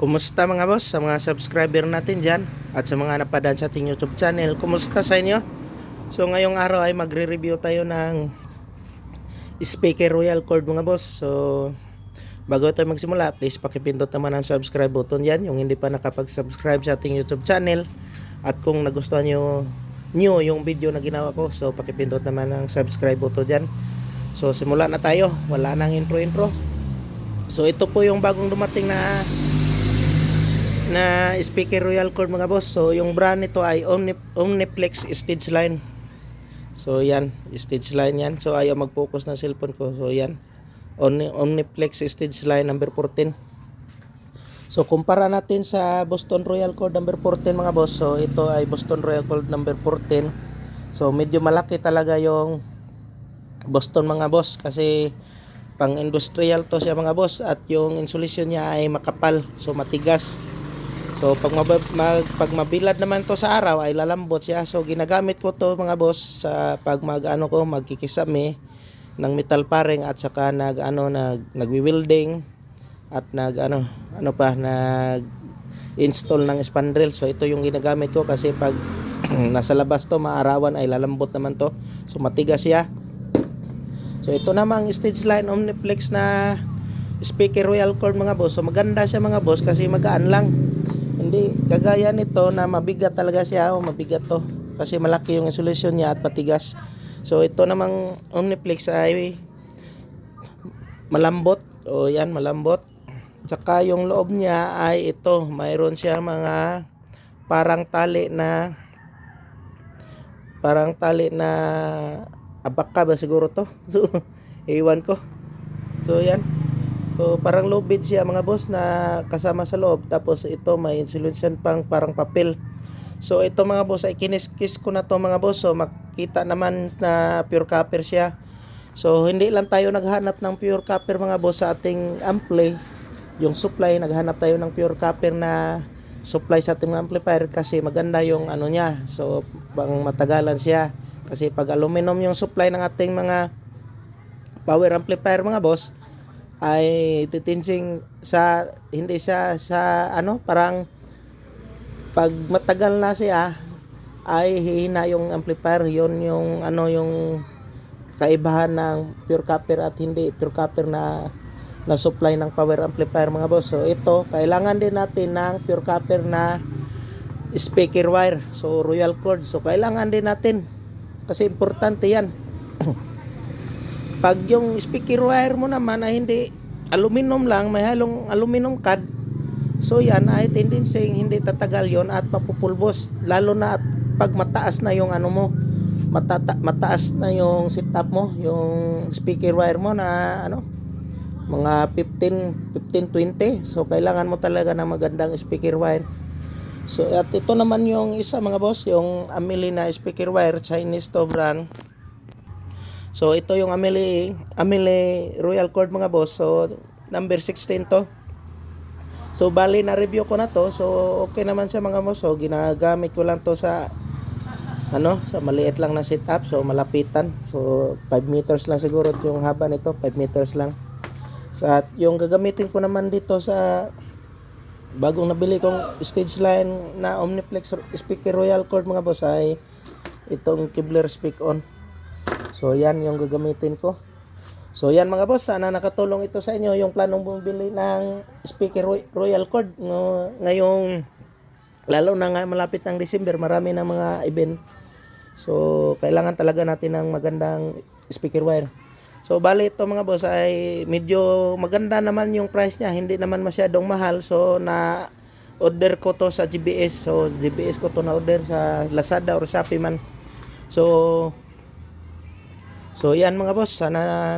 Kumusta mga boss sa mga subscriber natin dyan at sa mga napadaan sa ating YouTube channel. Kumusta sa inyo? So ngayong araw ay magre-review tayo ng speaker royal cord mga boss. So bago tayo magsimula, please pakipindot naman ang subscribe button dyan. Yung hindi pa nakapag-subscribe sa ating YouTube channel. At kung nagustuhan nyo new yung video na ginawa ko, so pakipindot naman ang subscribe button dyan. So simula na tayo. Wala nang intro-intro. So ito po yung bagong dumating na na speaker royal cord mga boss. So yung brand nito ay Omni, Omniplex stage line. So yan, stage line yan. So ayaw mag-focus ng cellphone ko. So yan. Omni, Omniplex stage line number 14. So kumpara natin sa Boston Royal Cord number 14 mga boss. So ito ay Boston Royal Cord number 14. So medyo malaki talaga yung Boston mga boss kasi pang industrial to siya mga boss at yung insulation niya ay makapal so matigas so pag, mab- mag, pag mabilad naman to sa araw ay lalambot siya so ginagamit ko to mga boss sa pag mag ano ko magkikisame ng metal paring at saka nag ano nag nagwi-welding at nag ano ano pa nag install ng spandrel so ito yung ginagamit ko kasi pag nasa labas to maarawan ay lalambot naman to so matigas siya So ito namang stage line Omniplex na speaker royal cord mga boss. So maganda siya mga boss kasi magaan lang. Hindi kagaya nito na mabigat talaga siya o mabigat to. Kasi malaki yung insulation niya at patigas. So ito namang Omniplex ay malambot. O yan malambot. Tsaka yung loob niya ay ito. Mayroon siya mga parang tali na parang tali na abaka ba siguro to so iwan ko so yan so parang low bid siya mga boss na kasama sa loob. Tapos ito may insulation pang parang papel. So ito mga boss ay kiniskis ko na to mga boss. So makita naman na pure copper siya. So hindi lang tayo naghanap ng pure copper mga boss sa ating ampli. Yung supply naghanap tayo ng pure copper na supply sa ating amplifier kasi maganda yung ano niya. So pang matagalan siya. Kasi pag aluminum yung supply ng ating mga power amplifier mga boss ay titinsing sa hindi siya sa ano parang pag matagal na siya ay hihina yung amplifier. Yon yung ano yung kaibahan ng pure copper at hindi pure copper na na supply ng power amplifier mga boss. So ito kailangan din natin ng pure copper na speaker wire. So royal cord. So kailangan din natin kasi importante yan pag yung speaker wire mo naman ay hindi aluminum lang may halong aluminum cad. So yan ay tendency hindi tatagal yon at mapupulbos lalo na at pag mataas na yung ano mo matata, mataas na yung setup mo yung speaker wire mo na ano mga 15 15 20 so kailangan mo talaga ng magandang speaker wire. So at ito naman yung isa mga boss, yung Amili na speaker wire Chinese to brand. So ito yung Amili Amili Royal Cord mga boss. So number 16 to. So bali na review ko na to. So okay naman siya mga boss. So ginagamit ko lang to sa ano, sa maliit lang na setup. So malapitan. So 5 meters lang siguro yung haba nito, 5 meters lang. So at yung gagamitin ko naman dito sa bagong nabili kong stage line na Omniplex speaker Royal Cord mga boss ay itong Kibler speak on. So yan yung gagamitin ko. So yan mga boss, sana nakatulong ito sa inyo yung planong bumili ng speaker Roy- Royal Cord no, ngayong lalo na nga malapit ng December, marami ng mga event. So kailangan talaga natin ng magandang speaker wire. So bali ito mga boss ay medyo maganda naman yung price niya, hindi naman masyadong mahal. So na order ko to sa GBS. So GBS ko to na order sa Lazada or Shopee man. So So yan mga boss, sana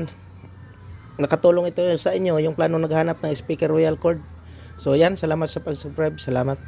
nakatulong ito sa inyo yung plano naghanap ng speaker Royal Cord. So yan, salamat sa pag-subscribe. Salamat.